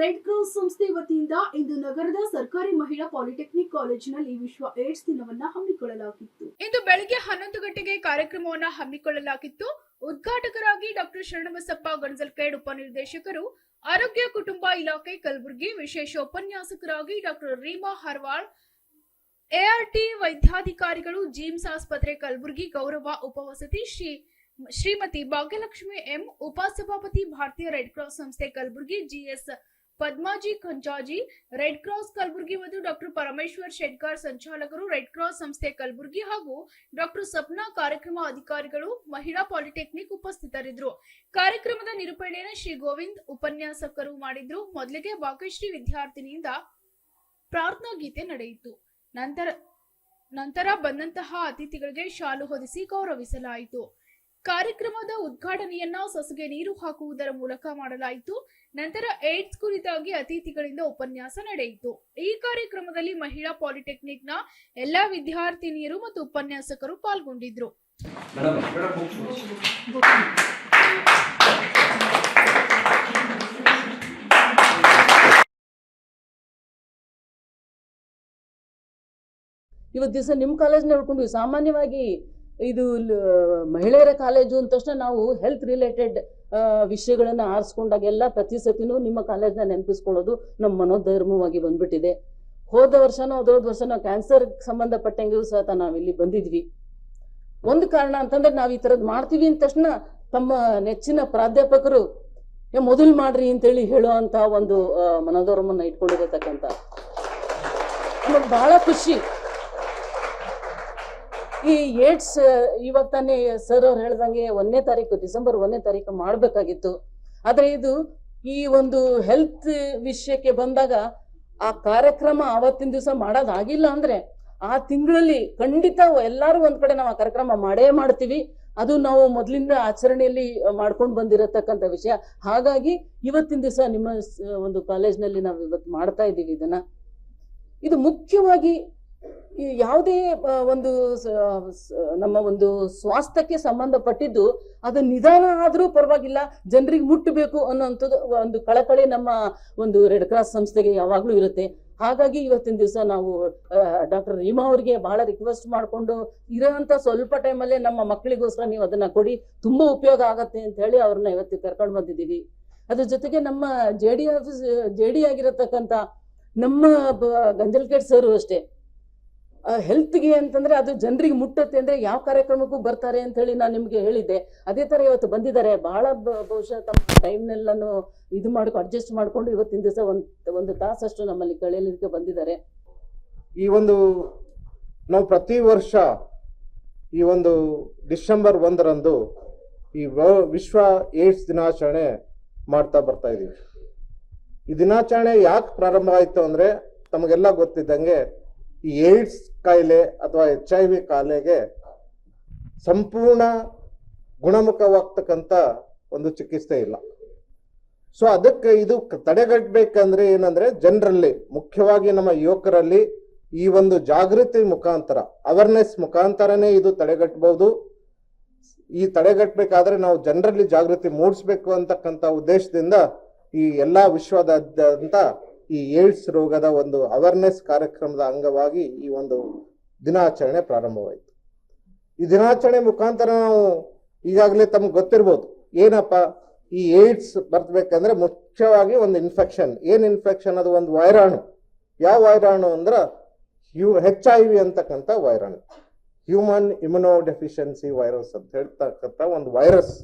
Red cross ಸಂಸ್ಥೆ ವತಿಯಿಂದ ಇಂದು ನಗರದ ಸರ್ಕಾರಿ ಮಹಿಳಾ ಪಾಲಿಟೆಕ್ನಿಕ್ ಕಾಲೇಜಿನಲ್ಲಿ ವಿಶ್ವ ಏಡ್ಸ್ ದಿನವನ್ನ ಹಮ್ಮಿಕೊಳ್ಳಲಾಗಿತ್ತು. ಇಂದು ಬೆಳಗ್ಗೆ ಹನ್ನೊಂದು ಗಂಟೆಗೆ ಕಾರ್ಯಕ್ರಮವನ್ನ ಹಮ್ಮಿಕೊಳ್ಳಲಾಗಿತ್ತು. ಉದ್ಘಾಟಕರಾಗಿ ಡಾಕ್ಟರ್ ಶರಣಬಸಪ್ಪ ಗಣಜಲ್ಕೇಡ್ ಉಪನಿರ್ದೇಶಕರು, ಆರೋಗ್ಯ ಕುಟುಂಬ ಇಲಾಖೆ ಕಲಬುರಗಿ ವಿಶೇಷ ಉಪನ್ಯಾಸಕರಾಗಿ ಡಾಕ್ಟರ್ ರೀಮಾ ಹರ್ವಾಳ್ ಎಆರ್ಟಿ ವೈದ್ಯಾಧಿಕಾರಿಗಳು, ಜಿಮ್ಸ್ ಆಸ್ಪತ್ರೆ ಕಲಬುರಗಿ ಗೌರವ ಉಪವಸತಿ ಶ್ರೀ, ಶ್ರೀಮತಿ ಭಾಗ್ಯಲಕ್ಷ್ಮಿ ಎಂ, ಉಪಸಭಾಪತಿ ಭಾರತೀಯ ರೆಡ್ ಕ್ರಾಸ್ ಸಂಸ್ಥೆ Kalaburagi GS Padmaji Khanjaji red cross Kalaburagi ಮತ್ತು ಡಾಕ್ಟರ್ ಪರಮೇಶ್ವರ್ ಶೆಡ್ಗಾರ್ ಸಂಚಾಲಕರು ರೆಡ್ ಕ್ರಾಸ್ ಸಂಸ್ಥೆ ಕಲಬುರಗಿ ಹಾಗೂ ಡಾಕ್ಟರ್ ಸಪ್ನಾ ಕಾರ್ಯಕ್ರಮ ಅಧಿಕಾರಿಗಳು, ಮಹಿಳಾ ಪಾಲಿಟೆಕ್ನಿಕ್ ಉಪಸ್ಥಿತರಿದ್ದರು. ಕಾರ್ಯಕ್ರಮದ ನಿರೂಪಣೆಯನ್ನು ಶ್ರೀ ಗೋವಿಂದ್ ಉಪನ್ಯಾಸಕರು ಮಾಡಿದ್ರು. ಮೊದಲಿಗೆ ಭಾಗ್ಯಶ್ರೀ ವಿದ್ಯಾರ್ಥಿನಿಯಿಂದ ಪ್ರಾರ್ಥನಾ ಗೀತೆ ನಡೆಯಿತು. ನಂತರ ನಂತರ ಬಂದಂತಹ ಅತಿಥಿಗಳಿಗೆ ಶಾಲು ಹೊದಿಸಿ ಗೌರವಿಸಲಾಯಿತು. ಕಾರ್ಯಕ್ರಮದ ಉದ್ಘಾಟನೆಯನ್ನ ಸಸಿಗೆ ನೀರು ಹಾಕುವುದರ ಮೂಲಕ ಮಾಡಲಾಯಿತು. ನಂತರ ಏಡ್ಸ್ ಕುರಿತಾಗಿ ಅತಿಥಿಗಳಿಂದ ಉಪನ್ಯಾಸ ನಡೆಯಿತು. ಈ ಕಾರ್ಯಕ್ರಮದಲ್ಲಿ ಮಹಿಳಾ ಪಾಲಿಟೆಕ್ನಿಕ್ನ ಎಲ್ಲಾ ವಿದ್ಯಾರ್ಥಿನಿಯರು ಮತ್ತು ಉಪನ್ಯಾಸಕರು ಪಾಲ್ಗೊಂಡಿದ್ರು. ಇವತ್ತು ದಿವಸ ನಿಮ್ಮ ಕಾಲೇಜ್ ನೋಡ್ಕೊಂಡು ಸಾಮಾನ್ಯವಾಗಿ ಇದು ಮಹಿಳೆಯರ ಕಾಲೇಜು ಅಂದ ತಕ್ಷಣ ನಾವು ಹೆಲ್ತ್ ರಿಲೇಟೆಡ್ ವಿಷಯಗಳನ್ನು ಆರಿಸ್ಕೊಂಡಾಗೆಲ್ಲ ಪ್ರತಿ ಸತಿನೂ ನಿಮ್ಮ ಕಾಲೇಜ್ನ ನೆನಪಿಸ್ಕೊಳ್ಳೋದು ನಮ್ಮ ಮನೋಧರ್ಮವಾಗಿ ಬಂದ್ಬಿಟ್ಟಿದೆ. ಹೋದ ವರ್ಷನೋ ಹೋದ ವರ್ಷನೋ ಕ್ಯಾನ್ಸರ್ ಸಂಬಂಧಪಟ್ಟಂಗೆ ಸಹ ನಾವಿಲ್ಲಿ ಬಂದಿದ್ವಿ. ಒಂದು ಕಾರಣ ಅಂತಂದ್ರೆ ನಾವು ಈ ಥರದ್ದು ಮಾಡ್ತೀವಿ ಅಂದ ತಕ್ಷಣ ತಮ್ಮ ನೆಚ್ಚಿನ ಪ್ರಾಧ್ಯಾಪಕರು ಮೊದಲು ಮಾಡ್ರಿ ಅಂತೇಳಿ ಹೇಳೋ ಅಂತ ಒಂದು ಮನೋಧರ್ಮವನ್ನು ಇಟ್ಕೊಂಡಿರತಕ್ಕಂಥ. ನಮಗೆ ಬಹಳ ಖುಷಿ. ಈ ಏಡ್ಸ್ ಇವಾಗ ತಾನೇ ಸರ್ ಅವ್ರು ಹೇಳ್ದಂಗೆ ಒಂದನೇ ತಾರೀಕು, ಡಿಸೆಂಬರ್ ಒಂದನೇ ತಾರೀಕು ಮಾಡಬೇಕಾಗಿತ್ತು. ಆದರೆ ಇದು ಈ ಒಂದು ಹೆಲ್ತ್ ವಿಷಯಕ್ಕೆ ಬಂದಾಗ ಆ ಕಾರ್ಯಕ್ರಮ ಆವತ್ತಿನ ದಿವಸ ಮಾಡೋದಾಗಿಲ್ಲ ಅಂದ್ರೆ ಆ ತಿಂಗಳಲ್ಲಿ ಖಂಡಿತ ಎಲ್ಲರೂ ಒಂದು ಕಡೆ ನಾವು ಆ ಕಾರ್ಯಕ್ರಮ ಮಾಡೇ ಮಾಡ್ತೀವಿ. ಅದು ನಾವು ಮೊದಲಿಂದ ಆಚರಣೆಯಲ್ಲಿ ಮಾಡ್ಕೊಂಡು ಬಂದಿರತಕ್ಕಂಥ ವಿಷಯ. ಹಾಗಾಗಿ ಇವತ್ತಿನ ದಿವಸ ನಿಮ್ಮ ಒಂದು ಕಾಲೇಜ್ನಲ್ಲಿ ನಾವು ಇವತ್ತು ಮಾಡ್ತಾ ಇದ್ದೀವಿ ಇದನ್ನ. ಇದು ಮುಖ್ಯವಾಗಿ ಈ ಯಾವುದೇ ಒಂದು ನಮ್ಮ ಒಂದು ಸ್ವಾಸ್ಥ್ಯಕ್ಕೆ ಸಂಬಂಧಪಟ್ಟಿದ್ದು ಅದು ನಿಧಾನ ಆದರೂ ಪರವಾಗಿಲ್ಲ, ಜನರಿಗೆ ಮುಟ್ಟಬೇಕು ಅನ್ನೋಂಥದ್ದು ಒಂದು ಕಳಕಳಿ ನಮ್ಮ ಒಂದು ರೆಡ್ ಕ್ರಾಸ್ ಸಂಸ್ಥೆಗೆ ಯಾವಾಗಲೂ ಇರುತ್ತೆ. ಹಾಗಾಗಿ ಇವತ್ತಿನ ದಿವಸ ನಾವು ಡಾಕ್ಟರ್ ರೀಮಾ ಅವರಿಗೆ ಬಹಳ ರಿಕ್ವೆಸ್ಟ್ ಮಾಡಿಕೊಂಡು ಇರೋಂಥ ಸ್ವಲ್ಪ ಟೈಮಲ್ಲೇ ನಮ್ಮ ಮಕ್ಕಳಿಗೋಸ್ಕರ ನೀವು ಅದನ್ನ ಕೊಡಿ, ತುಂಬಾ ಉಪಯೋಗ ಆಗತ್ತೆ ಅಂತ ಹೇಳಿ ಅವ್ರನ್ನ ಇವತ್ತು ಕರ್ಕೊಂಡು ಬಂದಿದ್ದೀವಿ. ಅದ್ರ ಜೊತೆಗೆ ನಮ್ಮ J D office J D ಆಗಿರತಕ್ಕಂಥ ನಮ್ಮ ಗಂಜಲ್ಕೇಟ್ ಸರ್ ಅಷ್ಟೇ. ಹೆಲ್ತ್ಗೆ ಅಂತಂದ್ರೆ ಅದು ಜನರಿಗೆ ಮುಟ್ಟತ್ತೆ ಅಂದ್ರೆ ಯಾವ ಕಾರ್ಯಕ್ರಮಕ್ಕೂ ಬರ್ತಾರೆ ಅಂತ ಹೇಳಿ ನಾನು ನಿಮ್ಗೆ ಹೇಳಿದ್ದೆ. ಅದೇ ತರ ಇವತ್ತು ಬಂದಿದ್ದಾರೆ. ಬ- ಬಹುಶಃ ತಮ್ಮ ಟೈಮ್ನೆಲ್ಲನು ಇದು ಮಾಡ್ಕೊ ಅಡ್ಜಸ್ಟ್ ಮಾಡ್ಕೊಂಡು ಇವತ್ತಿನ ದಿವಸ ಒಂದು ಒಂದು ತಾಸಷ್ಟು ನಮ್ಮಲ್ಲಿ ಕಳೆಯಲಿಕ್ಕೆ ಬಂದಿದ್ದಾರೆ. ಈ ಒಂದು, ನಾವು ಪ್ರತಿ ವರ್ಷ ಈ ಒಂದು ಡಿಸೆಂಬರ್ ಒಂದರಂದು ಈ ವಿಶ್ವ ಏಡ್ಸ್ ದಿನಾಚರಣೆ ಮಾಡ್ತಾ ಬರ್ತಾ ಇದ್ದೀವಿ. ಈ ದಿನಾಚರಣೆ ಯಾಕೆ ಪ್ರಾರಂಭ ಆಯಿತು ಅಂದರೆ ತಮಗೆಲ್ಲ ಗೊತ್ತಿದ್ದಂಗೆ ಈ ಏಡ್ಸ್ ಕಾಯಿಲೆ ಅಥವಾ ಎಚ್ ಐ ವಿ ಕಾಯಿಲೆಗೆ ಸಂಪೂರ್ಣ ಗುಣಮುಖವಾಗ್ತಕ್ಕಂಥ ಒಂದು ಚಿಕಿತ್ಸೆ ಇಲ್ಲ. ಸೊ ಅದಕ್ಕೆ ಇದು ತಡೆಗಟ್ಟಬೇಕಂದ್ರೆ ಏನಂದ್ರೆ ಜನರಲ್ಲಿ, ಮುಖ್ಯವಾಗಿ ನಮ್ಮ ಯುವಕರಲ್ಲಿ ಈ ಒಂದು ಜಾಗೃತಿ ಮುಖಾಂತರ ಅವೇರ್ನೆಸ್ ಮುಖಾಂತರನೇ ಇದು ತಡೆಗಟ್ಟಬಹುದು. ಈ ತಡೆಗಟ್ಟಬೇಕಾದ್ರೆ ನಾವು ಜನರಲ್ಲಿ ಜಾಗೃತಿ ಮೂಡಿಸ್ಬೇಕು ಅಂತಕ್ಕಂಥ ಉದ್ದೇಶದಿಂದ ಈ ಎಲ್ಲಾ ವಿಶ್ವದಾದ್ಯಂತ ಈ ಏಡ್ಸ್ ರೋಗದ ಒಂದು ಅವೇರ್ನೆಸ್ ಕಾರ್ಯಕ್ರಮದ ಅಂಗವಾಗಿ ಈ ಒಂದು ದಿನಾಚರಣೆ ಪ್ರಾರಂಭವಾಯಿತು. ಈ ದಿನಾಚರಣೆ ಮುಖಾಂತರ ನಾವು ಈಗಾಗಲೇ ತಮ್ಗೆ ಗೊತ್ತಿರ್ಬೋದು, ಏನಪ್ಪ ಈ ಏಡ್ಸ್ ಬರ್ತಬೇಕಂದ್ರೆ ಮುಖ್ಯವಾಗಿ ಒಂದು ಇನ್ಫೆಕ್ಷನ್ ಏನು ಇನ್ಫೆಕ್ಷನ್ ಅದು ಒಂದು ವೈರಾಣು. ಯಾವ ವೈರಾಣು ಅಂದ್ರೆ ಯು ಹೆಚ್ ಐ ವಿ ಅಂತಕ್ಕಂಥ ವೈರಾಣು. ಹ್ಯೂಮನ್ ಇಮ್ಯುನೋ ಡೆಫಿಷಿಯನ್ಸಿ ವೈರಸ್ ಅಂತ ಹೇಳ್ತಕ್ಕಂಥ ಒಂದು ವೈರಸ್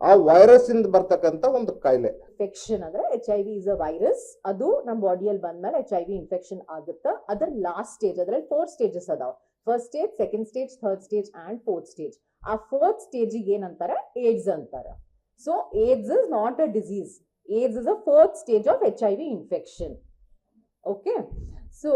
ಆ ವೈರಸ್ ಇಂದ ಬರ್ತಕ್ಕಂಥ ಒಂದು ಕಾಯಿಲೆ. ಇನ್ಫೆಕ್ಷನ್ ಅಂದ್ರೆ H I V is a virus ಅದು ನಮ್ಮ ಬಾಡಿಯಲ್ಲಿ ಬಂದ್ಮೇಲೆ ಎಚ್ ಐ ವಿ ಇನ್ಫೆಕ್ಷನ್ ಆಗುತ್ತೆ? ಅದರ ಲಾಸ್ಟ್ ಸ್ಟೇಜ್ ಅದ್ರಲ್ಲಿ ಫೋರ್ ಸ್ಟೇಜಸ್ ಅದಾವ. First stage second stage third stage and fourth stage ಆ ಫೋರ್ತ್ ಸ್ಟೇಜಿಗೆ ಏನಂತಾರೆ? ಏಡ್ಸ್ ಅಂತಾರೆ. So AIDS is not a disease AIDS is a fourth stage of H I V infection okay so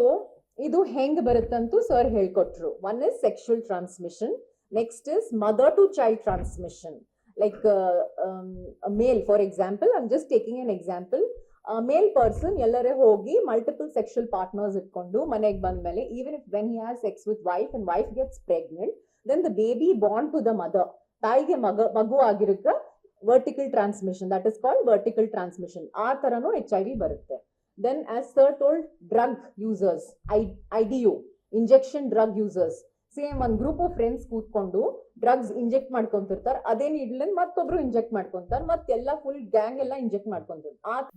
ಇದು ಹೆಂಗ್ ಬರುತ್ತಂತೂ sir ಹೇಳ್ಕೊಟ್ರು. One is sexual transmission next is mother to child transmission like uh, um, a male for example i'm just taking an example a male person ಎಲ್ಲರೇ ಹೋಗಿ multiple sexual partners ಇಟ್ಕೊಂಡು ಮನೆಗೆ ಬಂದ್ಮೇಲೆ even if when he has sex with wife and wife gets pregnant then the baby bond to the mother ತಾಯಿಗೆ ಮಗ ಮಗು ಆಗಿರುತ್ತ vertical transmission that is called vertical transmission ಆ ತರನು H I V ಬರುತ್ತೆ then as sir told drug users I I D U injection drug users same ಒಂದ್ group of friends ಕೂತ್ಕೊಂಡು drugs inject ಮಾಡ್ಕೊಂತಿರ್ತಾರೆ ಅದೇ ನೀಡ್ಲನ್ ಮತ್ತೊಬ್ರು ಇಂಜೆಕ್ಟ್ ಮಾಡ್ಕೊಂತಾರೆ ಮತ್ತೆಲ್ಲ ಫುಲ್ ಗ್ಯಾಂಗ್ ಎಲ್ಲ ಇಂಜೆಕ್ಟ್ ಮಾಡ್ಕೊಂತಾರೆ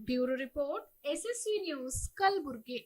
bureau report, SSV news, Kalaburgi.